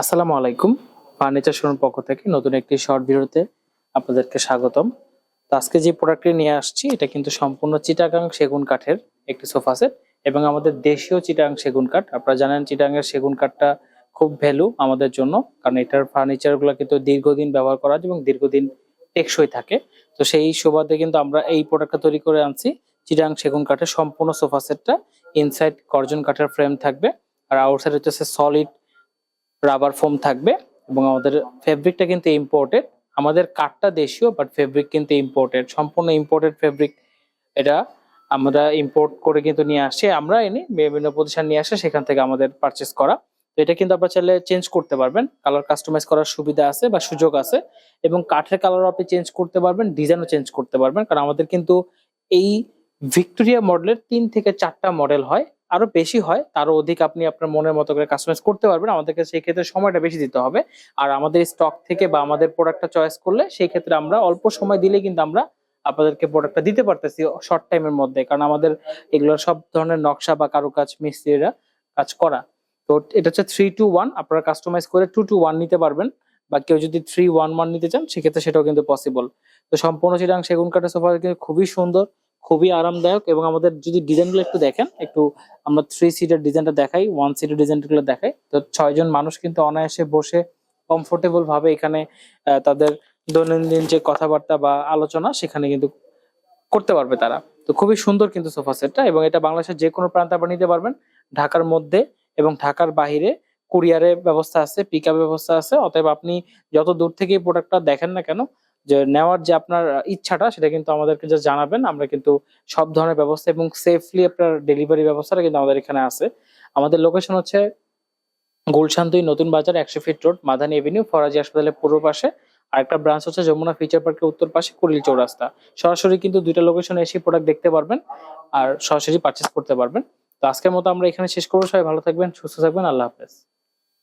আসসালামু আলাইকুম। Furniture showroom পক্ষ থেকে নতুন একটি শর্ট ভিডিওতে আপনাদেরকে স্বাগতম। তো আজকে যে প্রোডাক্টটি নিয়ে আসছি, এটা কিন্তু সম্পূর্ণ চিটাগাং সেগুন কাঠের একটি সোফা সেট এবং আমাদের দেশীয় চিটাগাং সেগুন কাঠ। আপনারা জানেন চিটাগাংয়ের সেগুন কাঠটা খুব ভ্যালু আমাদের জন্য, কারণ এটার ফার্নিচারগুলো কিন্তু দীর্ঘদিন ব্যবহার করা যায় এবং দীর্ঘদিন টেকসই থাকে। তো সেই সুবাদে কিন্তু আমরা এই প্রোডাক্টটা তৈরি করে আনছি। চিটাগাং সেগুন কাঠের সম্পূর্ণ সোফা সেটটা ইনসাইড গর্জন কাঠের ফ্রেম থাকবে। আর আউটসাইড হচ্ছে সলিড রাবার ফোম থাকবে এবং আমাদের ফেব্রিকটা কিন্তু ইম্পোর্টেড আমাদের কাঠটা দেশীয় বাট ফেব্রিক কিন্তু ইম্পোর্টেড সম্পূর্ণ ইম্পোর্টেড ফেব্রিক এটা আমরা ইম্পোর্ট করে কিন্তু নিয়ে আসি। আমরা এনে বিভিন্ন প্রতিষ্ঠান নিয়ে আসে, সেখান থেকে আমাদের পারচেস করা। তো এটা কিন্তু আপনার চাইলে চেঞ্জ করতে পারবেন। কালার কাস্টমাইজ করার সুবিধা আছে বা সুযোগ আছে এবং কাঠের কালারও আপনি চেঞ্জ করতে পারবেন ডিজাইনও চেঞ্জ করতে পারবেন। কারণ আমাদের কিন্তু এই ভিক্টোরিয়া মডেলের তিন থেকে চারটা মডেল হয়। আরও বেশি হয়, তারও অধিক আপনি আপনার মনের মতো করে কাস্টমাইজ করতে পারবেন। আমাদেরকে সেই ক্ষেত্রে সময়টা বেশি দিতে হবে। আর আমাদের স্টক থেকে বা আমাদের প্রোডাক্টটা চয়েস করলে সেই ক্ষেত্রে আমরা অল্প সময় দিলে কিন্তু আমরা আপনাদেরকে প্রোডাক্টটা দিতে পারতেছি শর্ট টাইমের মধ্যে। কারণ আমাদের এগুলো সব ধরনের নকশা বা কারুকাজ মিস্ত্রিরা কাজ করা। তো এটা হচ্ছে থ্রি টু ওয়ান আপনারা কাস্টমাইজ করে টু টু ওয়ান নিতে পারবেন। বা কেউ যদি থ্রি ওয়ান ওয়ান নিতে চান, সেক্ষেত্রে সেটাও কিন্তু পসিবল তো সম্পূর্ণ চিরাং সেগুন কাঠের সোফা কিন্তু খুবই সুন্দর। খুবই আরামদায়ক এবং আমাদের যদি ডিজাইনগুলো একটু দেখেন, একটু আমরা থ্রি সিটের ডিজাইনটা দেখাই ওয়ান সিটের ডিজাইনগুলো দেখাই, তো ছয়জন মানুষ কিন্তু অনায়াসে বসে কমফোর্টেবল ভাবে এখানে তাদের দৈনন্দিন যে কথাবার্তা বা আলোচনা সেখানে কিন্তু করতে পারবে তারা। তো খুবই সুন্দর কিন্তু সোফা সেটটা এবং এটা বাংলাদেশের যে কোনো প্রান্তে আপনারা নিতে পারবেন। ঢাকার মধ্যে এবং ঢাকার বাহিরে কুরিয়ারের ব্যবস্থা আছে পিক ব্যবস্থা আছে, অতএব আপনি যত দূর থেকে প্রোডাক্টটা দেখেন না কেন যে নেওয়ার যে আপনার ইচ্ছাটা সেটা কিন্তু আমাদেরকে জাস্ট জানাবেন। আমরা কিন্তু সব ধরনের ব্যবস্থা এবং সেফলি আপনার ডেলিভারি ব্যবস্থাটা কিন্তু আমাদের এখানে আছে। আমাদের লোকেশন হচ্ছে গুলশান দুই নতুন বাজার একশো feet road Madani avenue Faraji হাসপাতালের পূর্ব পাশে। আর একটা ব্রাঞ্চ হচ্ছে যমুনা ফিচার পার্কের উত্তর পাশে কুড়িল চৌরাস্তা। সরাসরি কিন্তু দুইটা লোকেশনে এসে প্রোডাক্ট দেখতে পারবেন আর সরাসরি পারচেস করতে পারবেন। তো আজকের মতো আমরা এখানে শেষ করব। সবাই ভালো থাকবেন, সুস্থ থাকবেন। আল্লাহ হাফেজ।